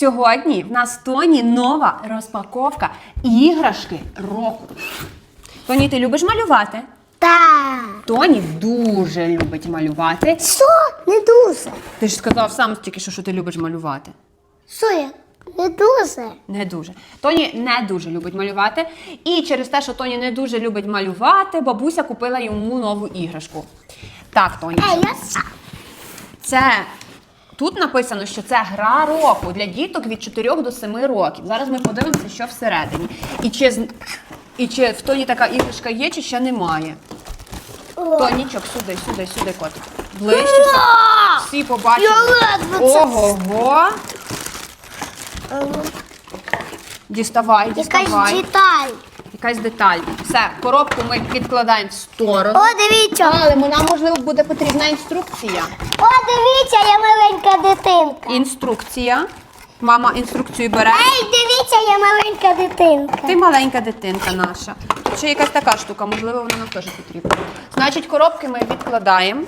Сьогодні в нас Тоні нова розпаковка іграшки року. Тоні, ти любиш малювати? Так. Тоні дуже любить малювати. Що? Не дуже. Ти ж сказав сам тільки що, що ти любиш малювати. Що я? Не дуже. Не дуже. Тоні не дуже любить малювати. І через те, що Тоні не дуже любить малювати, бабуся купила йому нову іграшку. Так, Тоні. Ей, я сам. Це тут написано, що це гра року для діток від 4 до 7 років. Зараз ми подивимося, що всередині. І чи, з- і чи в Тоні така іграшка є, чи ще немає. Тонічок, сюди, сюди, сюди, котик. Ближче. щоб Всі побачили. Я ледве це Ого. Діставай, Якась діставай. деталь. Якась деталь. Все, коробку ми відкладаємо в сторону. О, дивіться. Але нам, можливо, буде потрібна інструкція. О, дивіться, я маленька дитинка. Інструкція. Мама інструкцію бере. Ей, дивіться, я маленька дитинка. Ти маленька дитинка наша. Тут ще якась така штука, можливо, вона нам теж потрібна. Значить, коробки ми відкладаємо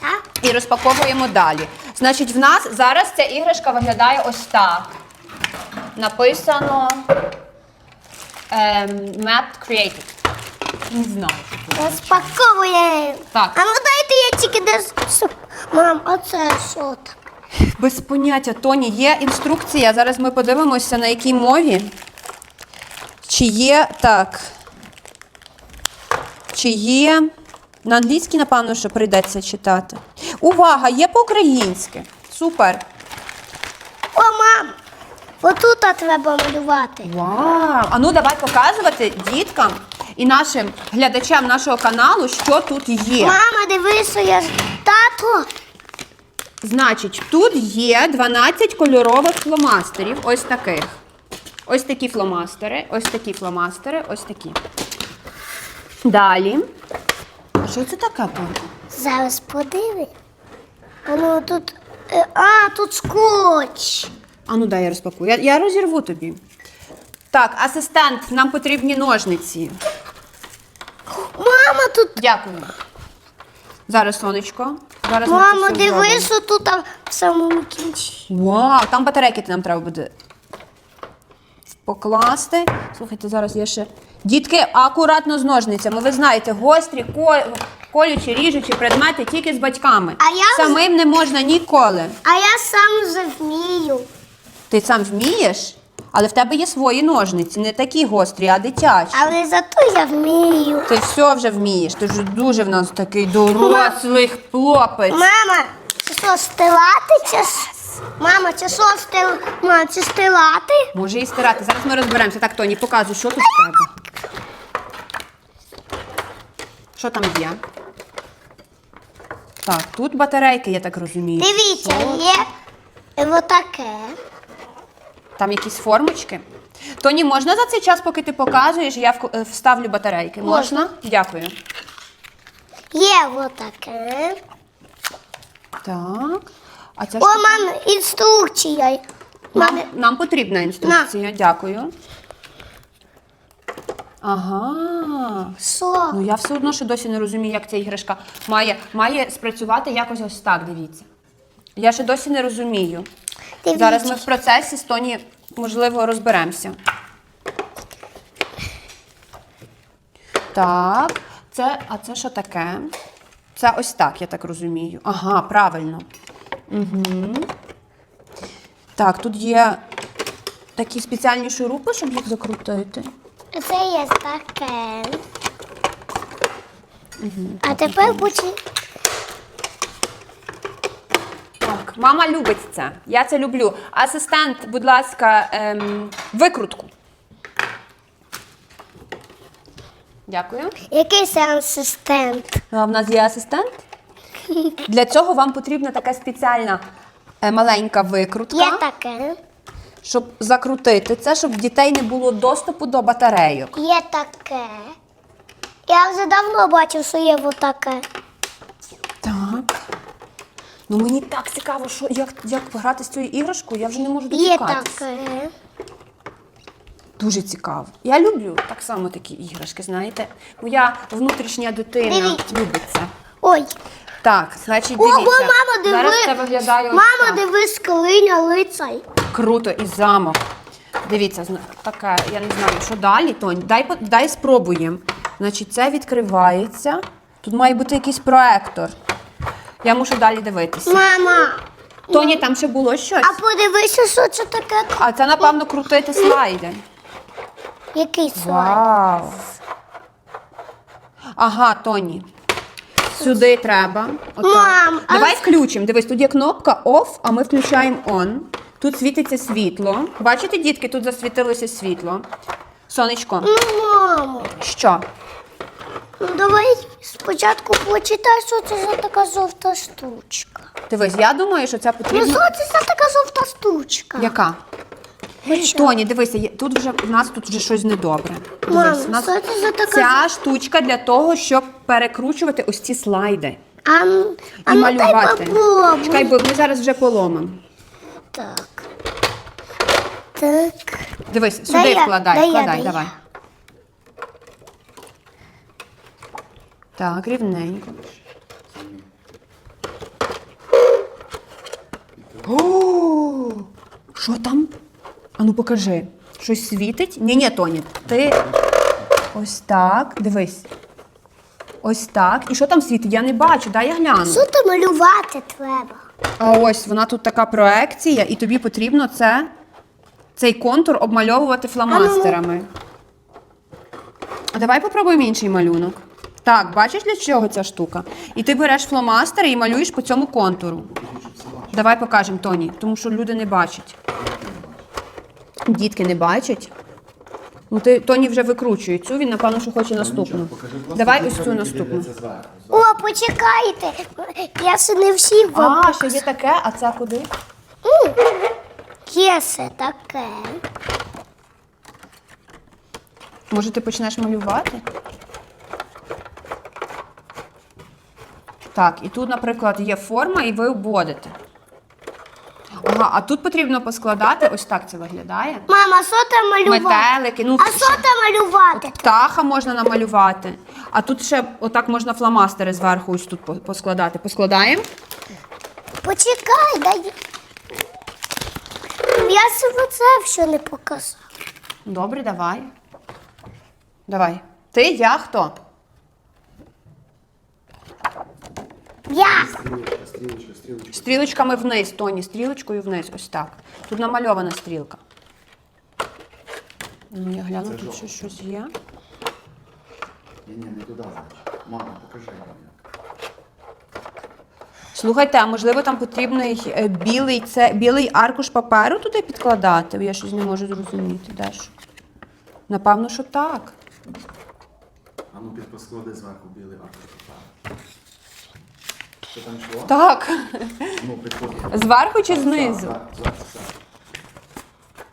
Так? і розпаковуємо далі. Значить, в нас зараз ця іграшка виглядає ось так. Написано ем, Map Created. Не знаю. що це. Розпаковує. Так. А ну дайте я тільки десь. Мам, а це що там? Без поняття, Тоні, є інструкція. Зараз ми подивимося, на якій мові. Чи є так. Чи є. На англійській, напевно, що прийдеться читати. Увага! Є по-українськи. Супер. О, мам! Отут треба малювати. Вау! А ну давай показувати діткам і нашим глядачам нашого каналу, що тут є. Мама, дивися, я ж тато. Значить, тут є 12 кольорових фломастерів, ось таких. Ось такі фломастери, ось такі фломастери, ось такі. Далі. А що це таке, Тоня? Зараз подиви. Воно тут. е, А, тут скотч. А ну дай я розпакую. Я, я розірву тобі. Так, асистент, нам потрібні ножниці. Мама, тут. Дякую. Зараз, сонечко. Зараз ми це Мама, все зробимо. дивись, що тут там в самому кінці. Вау, там батарейки нам треба буде покласти. Слухайте, зараз я ще. Дітки, акуратно з ножницями. Ви знаєте, гострі, ко- колючі, ріжучі предмети тільки з батьками. А я- Самим не можна ніколи. А я сам вже вмію. Ти сам вмієш, але в тебе є свої ножниці, не такі гострі, а дитячі. Але зато я вмію. Ти все вже вмієш. Ти вже дуже в нас такий дорослий хлопець. Мама, це що, стилати? Чи... с- Мама, це що стил... Мама, це стилати? Може і стирати. Зараз ми розберемося. Так, Тоні, показуй, що тут в тебе. Що там є? Так, тут батарейки, я так розумію. Дивіться, є отаке. Там якісь формочки. Тоні, можна за цей час, поки ти показуєш, я е, вставлю батарейки? Можна? Дякую. Є отаке. Так. А це О, що? мам, інструкція. Нам, нам потрібна інструкція. Дякую. Ага. що? Ну я все одно ще досі не розумію, як ця іграшка має, має спрацювати якось ось так, дивіться. Я ще досі не розумію. Дивіться. Зараз ми в процесі з Тоні, можливо, розберемося. Так, це, а це що таке? Це ось так, я так розумію. Ага, правильно. Угу. Так, тут є такі спеціальні шурупи, щоб їх закрутити. Це є таке. А тепер будь... Так, мама любить це. Я це люблю. Асистент, будь ласка, ем, викрутку. Дякую. Який це асистент? А в нас є асистент. Для цього вам потрібна така спеціальна е, маленька викрутка, Є таке. щоб закрутити це, щоб в дітей не було доступу до батарейок. Є таке. Я вже давно бачив, що є отаке. Ну мені так цікаво, що як, як грати з цією іграшкою, я вже не можу Є дочекатися. таке. Дуже цікаво. Я люблю так само такі іграшки, знаєте. Моя внутрішня дитина Дивіться. любить це. Ой. Так, значить, Ого, дивіться. мама, диви. Зараз це виглядає Мама, так. дивись, клиня лицай. круто і замок. Дивіться, така, я не знаю, що далі, Тонь. Дай, дай спробуємо. Значить, це відкривається. Тут має бути якийсь проектор. Я мушу далі дивитися. Мама, Тоні, там ще було щось. а подивися, що це таке? А це, напевно, крутити слайди. Який слайд? Вау. Ага, Тоні. Сюди треба. Отак. Мам, а Давай включимо. Дивись, тут є кнопка OFF, а ми включаємо ON. Тут світиться світло. Бачите, дітки, тут засвітилося світло. Сонечко. Мамо, Що? Ну давай спочатку почитай, що це за така жовта штучка. Дивись, я думаю, що це Ну, потрібно. що це за така жовта штучка? Яка? Тоні, дивися, є- тут вже у нас тут вже щось недобре. Мам, Дивись, у нас що це за така ця штучка для того, щоб перекручувати ось ці слайди. А, м- а і ну малювати. дай попробуй. Чекай, бо ми зараз вже поломимо. Так. Так. Дивись, сюди я, вкладай, дай я, вкладай, дай я. Так, рівненько. О, що там? Ану покажи. Щось світить? Ні, ні, Тоні, ти ось так, дивись. Ось так. І що там світить? Я не бачу, дай я гляну. Що то малювати треба? А ось вона тут така проекція, і тобі потрібно це, цей контур обмальовувати фломастерами. А давай попробуємо інший малюнок. Так, бачиш для чого ця штука? І ти береш фломастери і малюєш по цьому контуру. Давай покажемо Тоні, тому що люди не бачать. Дітки не бачать. Ну, ти, Тоні вже викручує цю, він, напевно, що хоче наступну. Давай ось цю наступну. О, почекайте. Я ще не всі А, вам. ще є таке, а це куди? Є ще таке. Може, ти почнеш малювати? Так, і тут, наприклад, є форма, і ви обводите. Ага, а тут потрібно поскладати, ось так це виглядає. Мама, що там малювати? Метелики, ну А що там малювати? птаха можна намалювати. А тут ще отак можна фломастери зверху ось тут по- поскладати. Поскладаємо? Почекай, дай. Я себе це все не показав. Добре, давай. Давай. Ти, я, хто? Я. Стрілочка, стрілочка, стрілочка. Стрілочками вниз, Тоні, стрілочкою вниз, ось так. Тут намальована стрілка. Ну, я гляну, тут ще щось є. Ні, ні, не туди, значить. Мама, покажи мені. Слухайте, а можливо там потрібний е, білий, це, білий аркуш паперу туди підкладати? Я щось не можу зрозуміти. Де ж? Напевно, що так. А ну підпосклади зверху білий аркуш паперу. Що там йшло? Так. Ну, підходи. Зверху чи знизу? Так, так, так.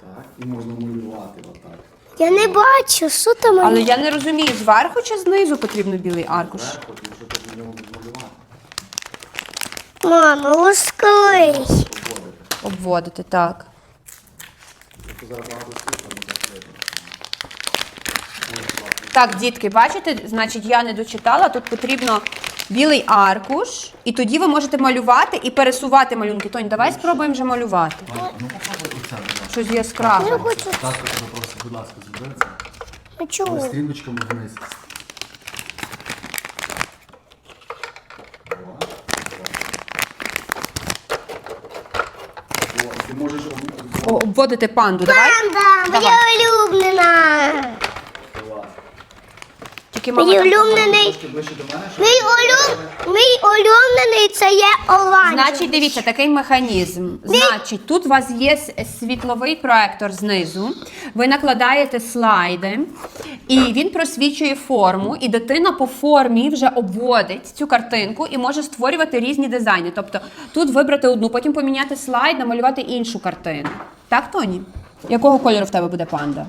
Так, і можна малювати отак. Я не бачу, що там Але я не розумію, зверху чи знизу потрібно білий аркуш? Зверху, тому що тут на ньому малювати. Мама, лоскалий. Обводити. Обводити, так. Тобто зараз багато світла не закрити. Так, дітки, бачите, значить, я не дочитала. Тут потрібно білий аркуш, і тоді ви можете малювати і пересувати малюнки. Тонь, давай спробуємо вже малювати. Ну, попробуй оце, будь ласка. Щось яскраве. Я хочу. Татко тебе будь ласка, зроби це. Чого? Стрілочками вниз. О, Ти можеш об- О, обводити панду. Давай. Панда, моя улюблена. Тільки мама Мій улюблений. Трошки Мій улюб... Мій улюблений це є оранжевий. Значить, дивіться, такий механізм. Значить, тут у вас є с- світловий проектор знизу. Ви накладаєте слайди, і він просвічує форму, і дитина по формі вже обводить цю картинку і може створювати різні дизайни. Тобто тут вибрати одну, потім поміняти слайд, намалювати іншу картину. Так, Тоні? Якого кольору в тебе буде панда?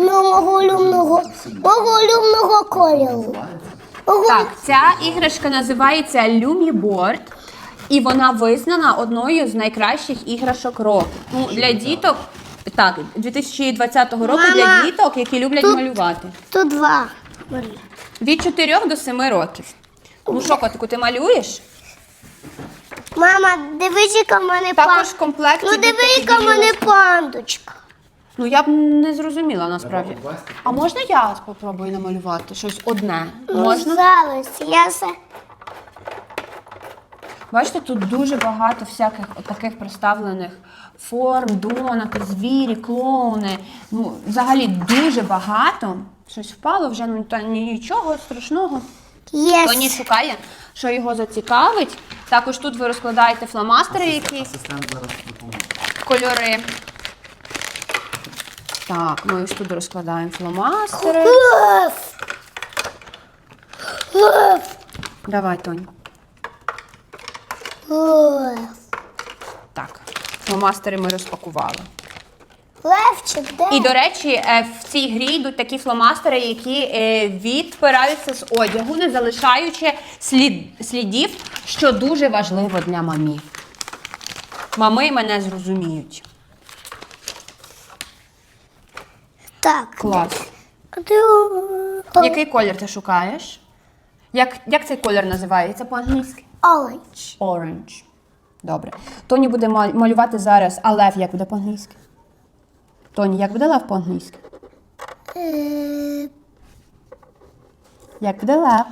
Ну, мого улюбленого, мого улюбленого кольору. Мого... Так, ця іграшка називається Lumiboard, і вона визнана одною з найкращих іграшок року. Ну, для діток, так, 2020 року для діток, які люблять тут- малювати. Тут два. Від 4 до 7 років. Ну що, котику, ти малюєш? Мама, дивись, яка в мене Також пан- в Ну йдуть диви, яка в мене пандочка. Ну я б не зрозуміла насправді. А можна я спробую намалювати щось одне? Ну, Можна? зараз, я все. Бачите, тут дуже багато всяких таких представлених форм, донати, звірі, клоуни. Ну, взагалі дуже багато. Щось впало вже, ну та нічого страшного. Тоні Єс. шукає, що його зацікавить. Також тут ви розкладаєте фломастери, які Асистент зараз допоможе. кольори. Так, ми ось тут розкладаємо фломастери. Давай. Лев. Так, фломастери ми розпакували. Левчик, де? І, до речі, е, в цій грі йдуть такі фломастери, які е, відпираються з одягу, не залишаючи слід, слідів, що дуже важливо для мамі. Мами мене зрозуміють. Так. Клас. Який колір ти шукаєш? Як, як цей колір називається по-англійськи? Оранж. Orange. Добре. Тоні буде малювати зараз, а лев як буде по-англійськи? Тоні, як буде лев по-англійськи? Е, Як буде лев?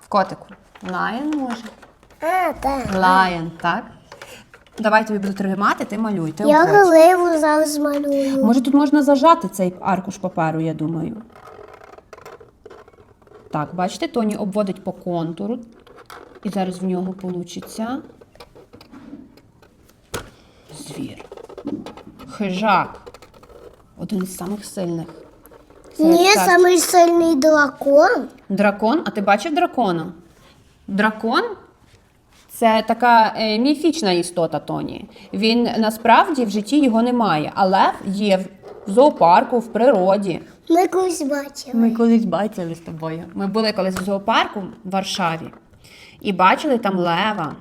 В котику. Lion може. А, так. Lion, так. Давай тобі буду тримати, ти малюй. Ти Я гливу зараз малюю. Може, тут можна зажати цей аркуш паперу, я думаю. Так, бачите, Тоні обводить по контуру. І зараз в нього получиться звір. Хижак. Один із самих сильних. Ні, самий сильний дракон. Дракон, а ти бачив дракона? Дракон це така е, міфічна істота Тоні. Він насправді в житті його немає, але є в зоопарку, в природі. Ми колись бачили. Ми колись бачили з тобою. Ми були колись в зоопарку в Варшаві і бачили там лева.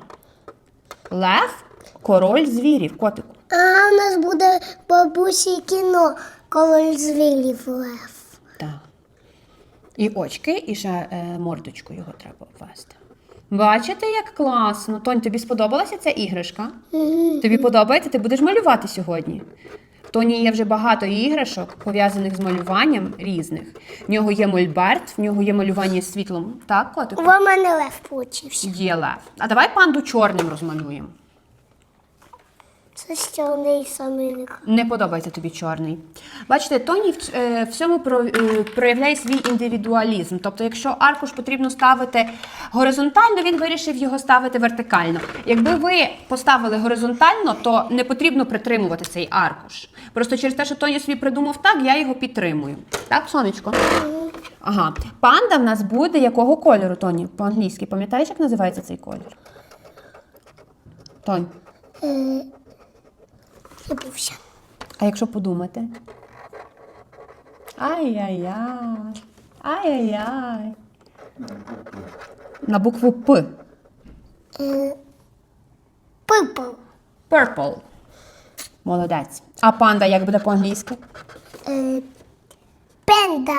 Лев король звірів, котику. А у нас буде бабусі кіно, коли звілів лев. Так. І очки, і ще е, мордочку його треба обвести. Бачите, як класно. Тонь, тобі сподобалася ця іграшка? Тобі подобається? Ти будеш малювати сьогодні. В Тоні є вже багато іграшок, пов'язаних з малюванням різних. В нього є мольберт, в нього є малювання світлом. Так, котику? У мене лев получився. Є лев. А давай панду чорним розмалюємо. Це неї самий Не подобається тобі чорний. Бачите, Тоні в, е, в цьому про- е, проявляє свій індивідуалізм. Тобто, якщо аркуш потрібно ставити горизонтально, він вирішив його ставити вертикально. Якби ви поставили горизонтально, то не потрібно притримувати цей аркуш. Просто через те, що Тоні собі придумав так, я його підтримую. Так, сонечко? Ага. Панда в нас буде якого кольору, Тоні? По-англійськи. Пам'ятаєш, як називається цей колір? Тонь. Забувся. А якщо подумати? Ай-яй-яй. Ай-яй-яй. На букву П. Пипл. Purple. Молодець. А панда як буде по-англійськи? Е, Пенда.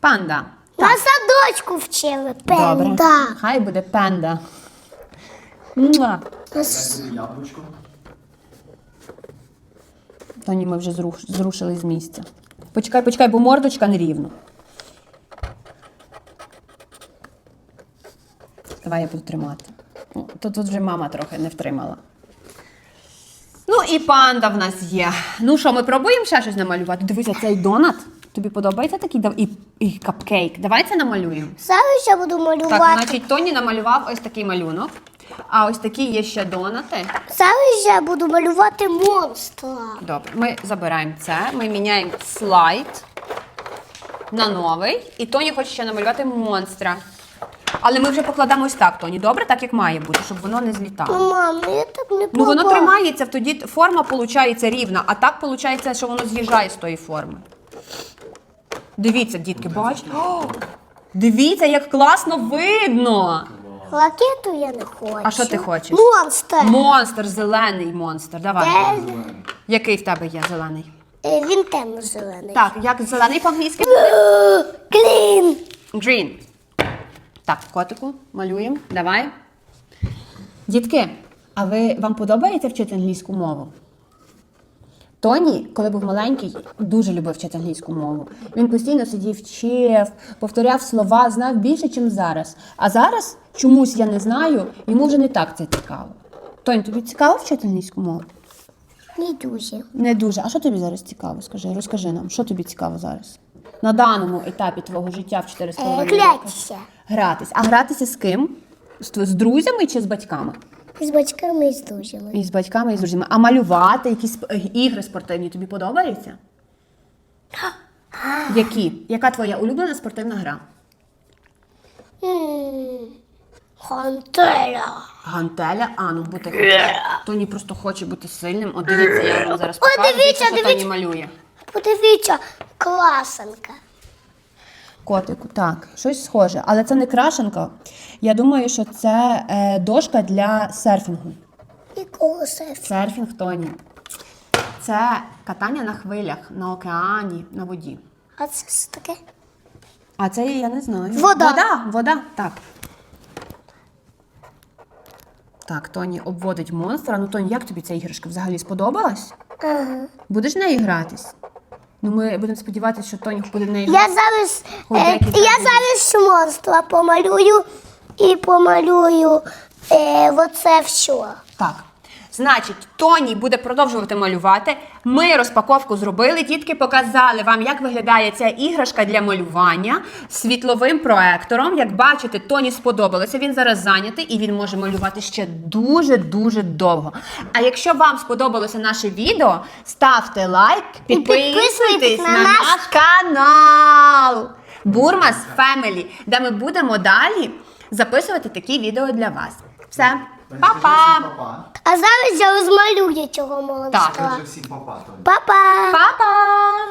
Панда. На садочку вчили. Добре. Пенда. Хай буде панда. Муа. Яблучко. Тоні ми вже зруш- зрушили з місця. Почекай, почекай, бо мордочка нерівно. Давай я буду тримати. То тут вже мама трохи не втримала. Ну і панда в нас є. Ну що, ми пробуємо ще щось намалювати? Дивися, цей донат. Тобі подобається такий і, і капкейк? Давай це намалюємо. Зараз я буду малювати. Так, значить, Тоні намалював ось такий малюнок. А ось такі є ще донати. Зараз я буду малювати монстра. Добре, ми забираємо це, ми міняємо слайд на новий. І Тоні хоче ще намалювати монстра. Але ми вже покладемо ось так, Тоні. Добре, так як має бути, щоб воно не злітало. Ну, мам, я так не Ну воно тримається, тоді форма виходить рівна, а так виходить, що воно з'їжджає з тої форми. Дивіться, дітки, бачите? О, Дивіться, як класно видно. Ракету я не хочу. А що ти хочеш? Монстр. Монстр, зелений монстр. Давай. Е, Який в тебе є зелений? е, Він темно-зелений. Так, як зелений по-англійськи буде? Клін. Green. Так, котику, малюємо. Давай. Дітки, а ви вам подобається вчити англійську мову? Тоні, коли був маленький, дуже любив вчити англійську мову. Він постійно сидів, вчив, повторяв слова, знав більше, ніж зараз. А зараз чомусь я не знаю, йому вже не так це цікаво. Тонь, тобі цікаво вчити англійську мову? Не дуже. Не дуже. А що тобі зараз цікаво? Скажи, розкажи нам, що тобі цікаво зараз? На даному етапі твого життя в 4,5 Е, роки? Гратися. Гратись. А гратися з ким? З друзями чи з батьками? З батьками і з друзями. І з батьками, і з друзями. А малювати, якісь сп- е, ігри спортивні тобі подобаються? Які? Яка твоя улюблена спортивна гра? М, Гантеля. Гантеля, а ну бути. Тоні просто хоче бути сильним. От дивіться, я вам зараз О, покажу, дивіться, що Тоні дивіться. малює. Подивіться, класенка. Котику, так, щось схоже. Але це не крашенка. Я думаю, що це е, дошка для серфінгу. Якого серфі? Серфінг Тоні. Це катання на хвилях, на океані, на воді. А це що таке? А це я не знаю. Вода. Вода, вода, так. Так, Тоні обводить монстра. Ну, Тоні, як тобі ця іграшка взагалі сподобалась? Ага. Будеш в неї гратись? Ну, ми будемо сподіватися, що Тоні буде не неї Я зараз, е, я зараз монстра помалюю і помалюю е, оце все. Так. Значить, Тоні буде продовжувати малювати. Ми розпаковку зробили. Дітки показали вам, як виглядає ця іграшка для малювання світловим проектором. Як бачите, Тоні сподобалося. Він зараз зайнятий і він може малювати ще дуже-дуже довго. А якщо вам сподобалося наше відео, ставте лайк, підписуйтесь на на наш канал Бурмас Family, де ми будемо далі записувати такі відео для вас. Все, па-па! Папа. А зараз я розмалюю цього молодця. Так. Скажи всім папа, Тоні. Па-па! Па-па!